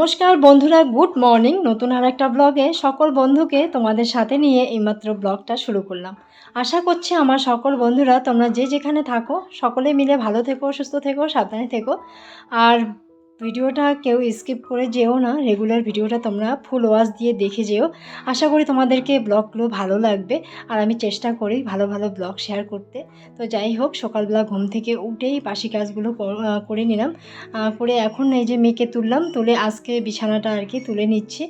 নমস্কার বন্ধুরা, good morning. নতুন আর একটা ব্লগে সকল বন্ধুকে তোমাদের সাথে নিয়ে এইমাত্র ব্লগটা শুরু করলাম। আশা করছি আমার সকল বন্ধুরা তোমরা যে যেখানে থাকো, সকলে মিলে ভালো থেকো, সুস্থ থেকো, সাবধানে থেকো। আর ভিডিওটা কেউ স্কিপ করে যেও না রেগুলার ভিডিওটা তোমরা ফুল ওয়াশ দিয়ে দেখে যেও। আশা করি তোমাদেরকে ব্লগগুলো ভালো লাগবে, আর আমি চেষ্টা করি ভালো ভালো ব্লগ শেয়ার করতে। তো যাই হোক, সকালবেলা ঘুম থেকে উঠেই বাসি কাজগুলো কর- করে নিলাম। করে এখন এই যে মেয়েকে তুললাম, তুলে আজকে বিছানাটা আর কি তুলে নিচ্ছি।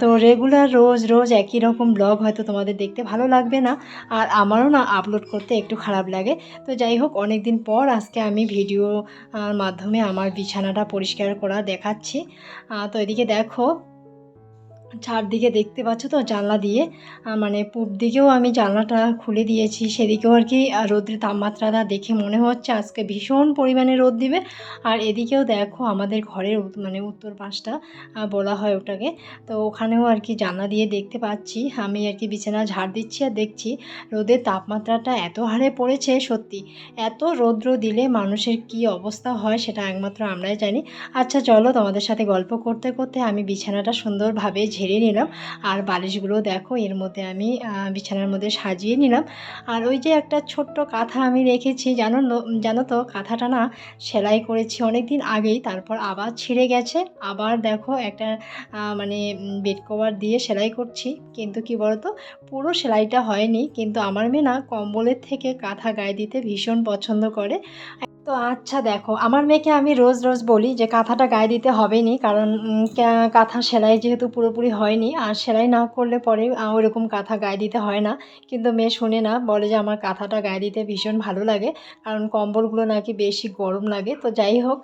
তো রেগুলার রোজ রোজ একই রকম ব্লগ হয়তো তোমাদের দেখতে ভালো লাগবে না, আর আমারও না আপলোড করতে একটু খারাপ লাগে। তো যাই হোক অনেক দিন পর আজকে আমি ভিডিও মাধ্যমে আমার বিছানাটা পরিষ্কার করা দেখাচ্ছি। তো এদিকে দেখো চারদিকে দেখতে পাচ্ছ তো, জানলা দিয়ে। মানে পূব দিকেও আমি জানলাটা খুলে দিয়েছি, সেদিকেও আর কি রোদ্রের তাপমাত্রাটা দেখে মনে হচ্ছে আজকে ভীষণ পরিমাণে রোদ দিবে। আর এদিকেও দেখো আমাদের ঘরের মানে উত্তর পাশটা বলা হয় ওটাকে। তো ওখানেও আর কি জানলা দিয়ে দেখতে পাচ্ছি, আমি আর কি বিছানা ঝাড় দিচ্ছি আর দেখছি রোদের তাপমাত্রাটা এত হারে পড়েছে সত্যি। এত রৌদ্র দিলে মানুষের কি অবস্থা হয় সেটা একমাত্র আমরাই জানি। আচ্ছা চলো তোমাদের সাথে গল্প করতে করতে আমি বিছানাটা সুন্দরভাবে ঝেড়ে নিলাম। আর বালিশগুলো দেখো, এর মধ্যে আমি বিছানার মধ্যে সাজিয়ে নিলাম। আর ওই যে একটা ছোট্ট কাঁথা আমি রেখেছি, জানো জানো তো, কাঁথাটা না সেলাই করেছি অনেক দিন আগেই, তারপর আবার ছিঁড়ে গেছে। আবার দেখো একটা মানে বেড কভার দিয়ে সেলাই করছি। কিন্তু কি বলতো, পুরো সেলাইটা হয়নি। কিন্তু আমার মেয়ে না কম্বলের থেকে কাঁথা গায়ে দিতে ভীষণ পছন্দ করে। তো আচ্ছা দেখো, আমার মেয়েকে আমি রোজ রোজ বলি যে কাঁথাটা গায়ে দিতে হবে নি, কারণ কাঁথা সেলাই যেহেতু পুরোপুরি হয়নি, আর সেলাই না করলে পরে ওরকম কাঁথা গায়ে দিতে হয় না। কিন্তু মেয়ে শুনে না, বলে যে আমার কাঁথাটা গায়ে দিতে ভীষণ ভালো লাগে, কারণ কম্বলগুলো নাকি বেশি গরম লাগে। তো যাই হোক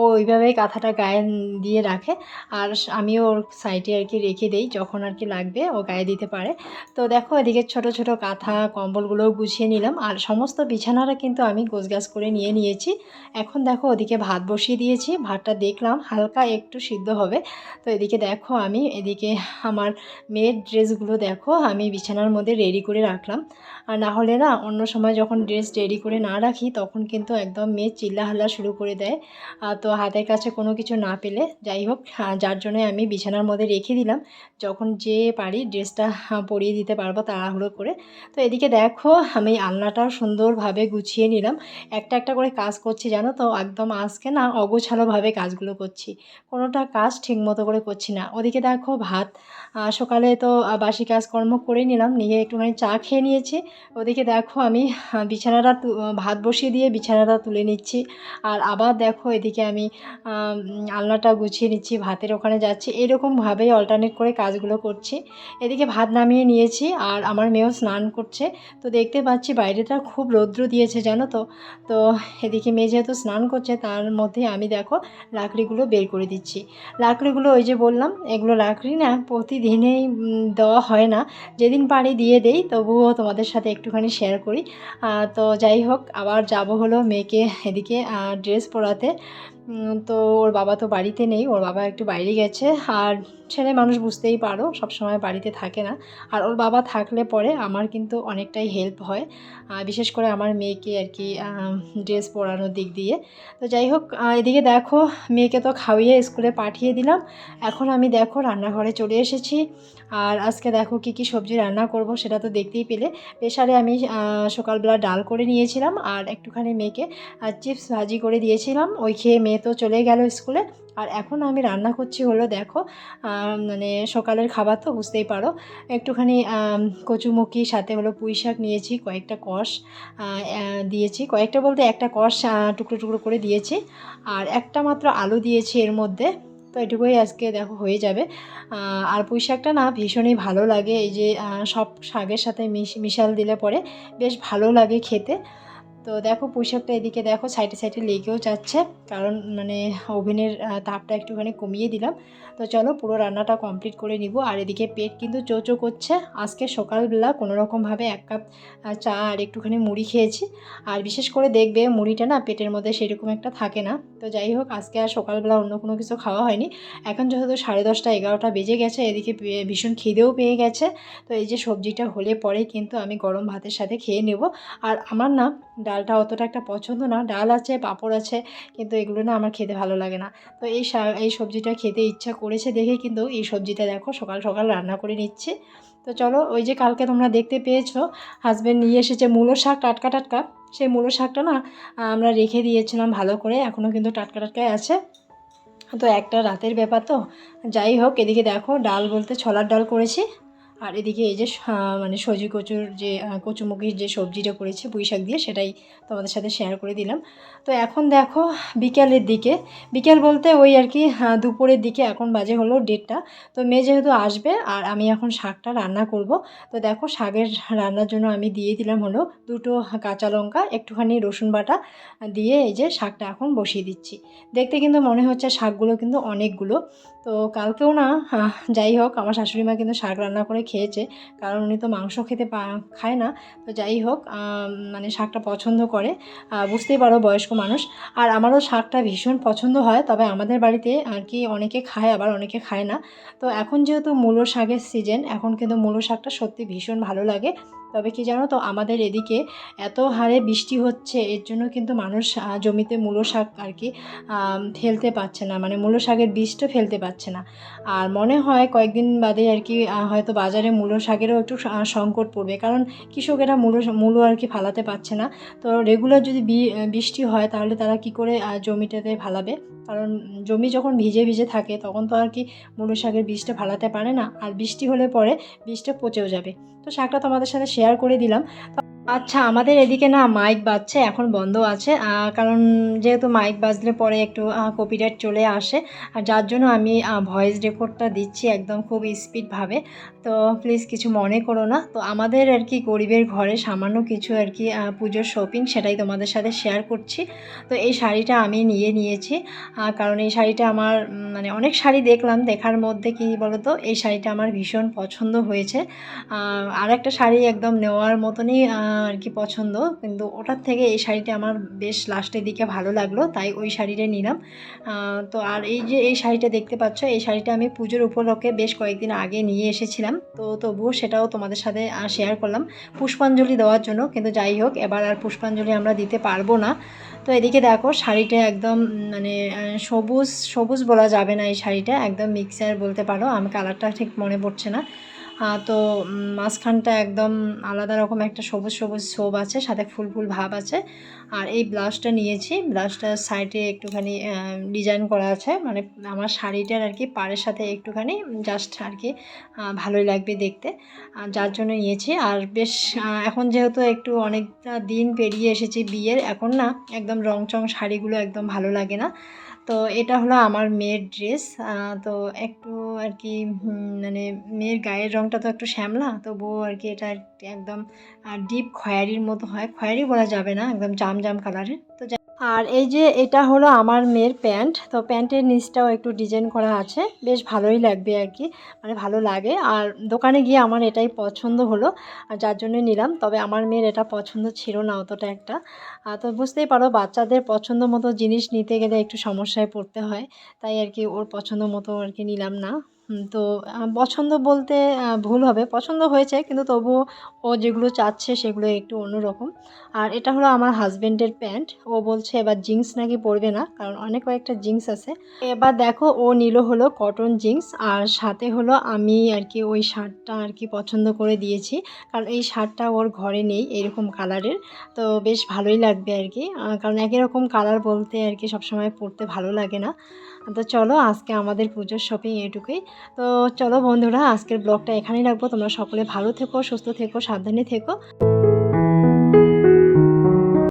ও ওইভাবেই কাঁথাটা গায়ে দিয়ে রাখে, আর আমিও ওর সাইডে আর কি রেখে দেই, যখন আর কি লাগবে, ও গায়ে দিতে পারে। তো দেখো, এদিকে ছোট ছোট কাঁথা কম্বলগুলোও গুছিয়ে নিলাম, আর সমস্ত বিছানাটা কিন্তু আমি গোছগাছ করে নিয়ে নিয়ে নিয়েছি। এখন দেখো ওদিকে ভাত বসিয়ে দিয়েছি। ভাতটা দেখলাম হালকা একটু সিদ্ধ হবে। তো এদিকে দেখো আমি, এদিকে আমার মেয়ের ড্রেসগুলো দেখো, আমি বিছানার মধ্যে রেডি করে রাখলাম। আর না হলে না, অন্য সময় যখন ড্রেস রেডি করে না রাখি, তখন কিন্তু একদম মেয়ে চিল্লাহাল্লা শুরু করে দেয়। তো হাতের কাছে কোনো কিছু না পেলে, যাই হোক যার জন্য আমি বিছানার মধ্যে রেখে দিলাম। যখন যে পারি ড্রেসটা পরিয়ে দিতে পারব তাড়াহুড়ো করে। তো এদিকে দেখো আমি আলনাটাও সুন্দরভাবে গুছিয়ে নিলাম। একটা একটা করে কাজ করছি জানো তো? একদম আজকে না অগোছালোভাবে কাজগুলো করছি। কোনোটা কাজ ঠিক মতো করে করছি না। ওদিকে দেখো ভাত সকালে তো বাসি কাজকর্ম করে নিলাম, নিয়ে একটুখানি চা খেয়ে নিয়েছি। ওদিকে দেখো আমি বিছানাটা ভাত বসিয়ে দিয়ে বিছানাটা তুলে নিচ্ছি। আর আবার দেখো এদিকে আমি আলনাটা গুছিয়ে নিচ্ছি, ভাতের ওখানে যাচ্ছি। এরকমভাবেই অল্টারনেট করে কাজগুলো করছি। এদিকে ভাত নামিয়ে নিয়েছি আর আমার মেয়েও স্নান করছে। তো দেখতে পাচ্ছি বাইরেটা খুব রৌদ্র দিয়েছে জানো তো? তো এদিকে মেয়ে যেহেতু স্নান করছে, তার মধ্যে আমি দেখো লাকড়িগুলো বের করে দিচ্ছি। লাকড়িগুলো ওই যে বললাম, এগুলো লাকড়ি না প্রতিদিনেই দেওয়া হয় না। যেদিন পারি দিয়ে দেই, তবুও তোমাদের সাথে একটুখানি শেয়ার করি। তো যাই হোক, আবার যাব হলো মেয়েকে এদিকে ড্রেস পরাতে। তো ওর বাবা তো বাড়িতে নেই, ওর বাবা একটু বাইরে গেছে। আর ছেলে মানুষ বুঝতেই পারো সব সময় বাড়িতে থাকে না। আর ওর বাবা থাকলে পরে আমার কিন্তু অনেকটাই হেল্প হয়। বিশেষ করে আমার মেয়েকে আর কি ড্রেস পরানোর দিক দিয়ে। তো যাই হোক এদিকে দেখো, মেয়েকে তো খাওয়িয়ে স্কুলে পাঠিয়ে দিলাম। এখন আমি দেখো রান্নাঘরে চলে এসেছি। আর আজকে দেখো কি কি সবজি রান্না করব সেটা তো দেখতেই পেলে। প্রেশারে আমি সকালবেলা ডাল করে নিয়েছিলাম। আর একটুখানি মেয়েকে চিপস ভাজি করে দিয়েছিলাম। ওই খেয়ে মেয়ে তো চলে গেল স্কুলে। আর এখন আমি রান্না করছি হলো দেখো মানে সকালের খাবার তো বুঝতেই পারো। একটুখানি কচুমুখি, সাথে হলো পুঁই শাক নিয়েছি, কয়েকটা কষ দিয়েছি। কয়েকটা বলতে একটা কষ টুকরো টুকরো করে দিয়েছি। আর একটা মাত্র আলু দিয়েছি এর মধ্যে। তো এটুকুই আজকে দেখো হয়ে যাবে। আর পুঁই শাকটা না ভীষণই ভালো লাগে। এই যে সব শাকের সাথে মিশ, মিশাল দিলে পরে বেশ ভালো লাগে খেতে। তো দেখো পুঁই এদিকে দেখো সাইডে সাইডে লেগেও যাচ্ছে। কারণ মানে ওভেনের তাপটা একটুখানি কমিয়ে দিলাম। তো চলো পুরো রান্নাটা কমপ্লিট করে নিব। আর এদিকে পেট কিন্তু চোচো করছে। আজকে সকালবেলা কোনো রকমভাবে এক কাপ চা আর একটুখানি মুড়ি খেয়েছি। আর বিশেষ করে দেখবে মুড়িটা না পেটের মধ্যে সেরকম একটা থাকে না। তো যাই হোক, আজকে আর সকালবেলা অন্য কোনো কিছু খাওয়া হয়নি। এখন যেহেতু সাড়ে দশটা এগারোটা বেজে গেছে, এদিকে ভীষণ খিদেও পেয়ে গেছে। তো এই যে সবজিটা হলে পরে কিন্তু আমি গরম ভাতের সাথে খেয়ে নেব। আর আমার না ডাল ডালটা অতটা একটা পছন্দ না, ডাল আছে, পাঁপড় আছে, কিন্তু এগুলো না আমার খেতে ভালো লাগে না। তো এই এই সবজিটা খেতে ইচ্ছা করেছে দেখে কিন্তু এই সবজিটা দেখো, সকাল সকাল রান্না করে নিচ্ছে। তো চলো, ওই যে কালকে তোমরা দেখতে পেয়েছ হাজব্যান্ড নিয়ে এসেছে মূলো শাক, টাটকা টাটকা। সেই মূলো শাকটা না, আমরা রেখে দিয়েছিলাম ভালো করে এখনও কিন্তু টাটকা, টাটকাই আছে। তো একটা রাতের ব্যাপার তো, যাই হোক, এদিকে দেখো, ডাল বলতে ছলার ডাল করেছি। আর এদিকে এই যে মানে সজি কচুর যে কচুমুখির যে সবজিটা করেছি, পুঁই শাক দিয়ে, সেটাই তোমাদের সাথে শেয়ার করে দিলাম। তো এখন দেখো, বিকেলের দিকে। বিকেল বলতে ওই আর কি দুপুরের দিকে এখন বাজে হলো ডেটটা তো মেয়ে যেহেতু আসবে, আর আমি এখন শাকটা রান্না করব, তো দেখো শাকের রান্নার জন্য আমি দিয়ে দিলাম হলো দুটো কাঁচা লঙ্কা, একটুখানি রসুন বাটা, দিয়ে এই যে শাকটা এখন বসিয়ে দিচ্ছি। দেখতে কিন্তু মনে হচ্ছে শাকগুলো কিন্তু অনেকগুলো। তো কালকেও না যাই হোক, আমার শাশুড়ি মা কিন্তু শাক রান্না করে খেয়েছে। কারণ উনি তো মাংস খেতে খায় না। তো যাই হোক মানে শাকটা পছন্দ করে। বুঝতেই পারো বয়স্ক মানুষ। আর আমারও শাকটা ভীষণ পছন্দ হয়, তবে আমাদের বাড়িতে আর কি অনেকে খায়, আবার অনেকে খায় না। তো এখন যেহেতু মূলো শাকের সিজন এখন কিন্তু মূলো শাকটা সত্যি ভীষণ ভালো লাগে। তবে কি জানো তো, আমাদের এদিকে এত হারে বৃষ্টি হচ্ছে, এর জন্য কিন্তু মানুষ জমিতে মূলো শাক আর কি ফেলতে পারছে না। মানে মূলো শাকের বীজটা ফেলতে পারছে না। আর মনে হয় কয়েকদিন বাদে আর কি হয়তো বাজারে মূলো শাকেরও একটু সংকট পড়বে। কারণ কৃষকেরা মূলো মূলো আর কি ফালাতে পারছে না। তো রেগুলার যদি বৃষ্টি হয়, তাহলে তারা কি করে জমিটাতে ফালাবে? কারণ জমি যখন ভিজে ভিজে থাকে, তখন তো আর কি মূলো শাকের বীজটা ফালাতে পারে না। আর বৃষ্টি হলে পরে বীজটা পচেও যাবে। তো শাকটা তোমাদের সাথে শেয়ার করে দিলাম। আচ্ছা আমাদের এদিকে না মাইক বাজছে, এখন বন্ধ আছে। কারণ যেহেতু মাইক বাজলে পরে একটু কপিরাইট চলে আসে। আর যার জন্য আমি ভয়েস রেকর্ডটা দিচ্ছি একদম খুব স্পিডভাবে তো প্লিজ কিছু মনে করো না। তো আমাদের আর কি গরিবের ঘরে সামান্য কিছু আর কি পুজোর শপিং সেটাই তোমাদের সাথে শেয়ার করছি। তো এই শাড়িটা আমি নিয়ে নিয়েছি। কারণ এই শাড়িটা আমার মানে অনেক শাড়ি দেখলাম, দেখার মধ্যে কি বলো তো এই শাড়িটা আমার ভীষণ পছন্দ হয়েছে। আর একটা শাড়ি একদম নেওয়ার মতনই আর কি পছন্দ, কিন্তু ওটার থেকে এই শাড়িটা আমার বেশ লাস্টের দিকে ভালো লাগল, তাই ওই শাড়িটা নিলাম। তো আর এই যে এই শাড়িটা দেখতে পাচ্ছ, এই শাড়িটা আমি পুজোর উপলক্ষে বেশ কয়েকদিন আগে নিয়ে এসেছিলাম। তো তবুও সেটাও তোমাদের সাথে শেয়ার করলাম। পুষ্পাঞ্জলি দেওয়ার জন্য, কিন্তু যাই হোক, এবার আর পুষ্পাঞ্জলি আমরা দিতে পারব না। তো এদিকে দেখো, শাড়িটা একদম মানে সবুজ সবুজ বলা যাবে না এই শাড়িটা, একদম মিক্সার বলতে পারো, আমি কালারটা ঠিক মনে পড়ছে না। তো মাঝখানটা একদম আলাদা রকম একটা সবুজ সবুজ সোপ আছে, সাথে ফুল ফুল ভাব আছে। আর এই ব্লাউজটা নিয়েছি ব্লাউজটার সাইডে একটুখানি ডিজাইন করা আছে। মানে আমার শাড়িটার আর কি পাড়ের সাথে একটুখানি জাস্ট আর কি ভালোই লাগবে দেখতে। যার জন্য নিয়েছি। আর বেশ এখন যেহেতু একটু অনেকটা দিন পেরিয়ে এসেছি বিয়ের, এখন না একদম রং চং শাড়িগুলো একদম ভালো লাগে না। তো এটা হলো আমার মেয়ের ড্রেস তো একটু আর কি মানে মেয়ের গায়ের রঙটা তো একটু শ্যামলা, তবুও আর কি এটা একদম ডিপ খয়েরির মতো হয়। খয়েরি বলা যাবে না, একদম জাম জাম কালারের তো আর এই যে এটা হলো আমার মেয়ের প্যান্ট, তো প্যান্টের নিচটাও একটু ডিজাইন করা আছে, বেশ ভালোই লাগবে আর কি মানে ভালো লাগে। আর দোকানে গিয়ে আমার এটাই পছন্দ হলো, আর যার জন্যই নিলাম, তবে আমার মেয়ের এটা পছন্দ ছিল না অতটা একটা। তো বুঝতেই পারো, বাচ্চাদের পছন্দ মতো জিনিস নিতে গেলে একটু সমস্যায় পড়তে হয়, তাই আর কি ওর পছন্দ মতো আর কি নিলাম না। তো পছন্দ বলতে ভুল হবে। পছন্দ হয়েছে, কিন্তু তবুও ও যেগুলো চাচ্ছে সেগুলো একটু অন্যরকম। আর এটা হলো আমার হাজব্যান্ডের প্যান্ট। ও বলছে এবার জিন্স নাকি পরবে না, কারণ অনেক কয়েকটা জিন্স আছে। এবার দেখো, ও নিল হলো কটন জিন্স, আর সাথে হলো আমি আর কি ওই শার্টটা আর কি পছন্দ করে দিয়েছি। কারণ এই শার্টটা ওর ঘরে নেই, এরকম কালারের। তো বেশ ভালোই লাগবে আর কি। কারণ একই রকম কালার বলতে আর কি সবসময় পরতে ভালো লাগে না। তো চলো আজকে আমাদের পুজোর শপিং এটুকুই তো চলো বন্ধুরা, আজকের ব্লগটা এখানেই রাখব। তোমরা সকলে ভালো থেকো, সুস্থ থেকো, সাবধানে থেকো।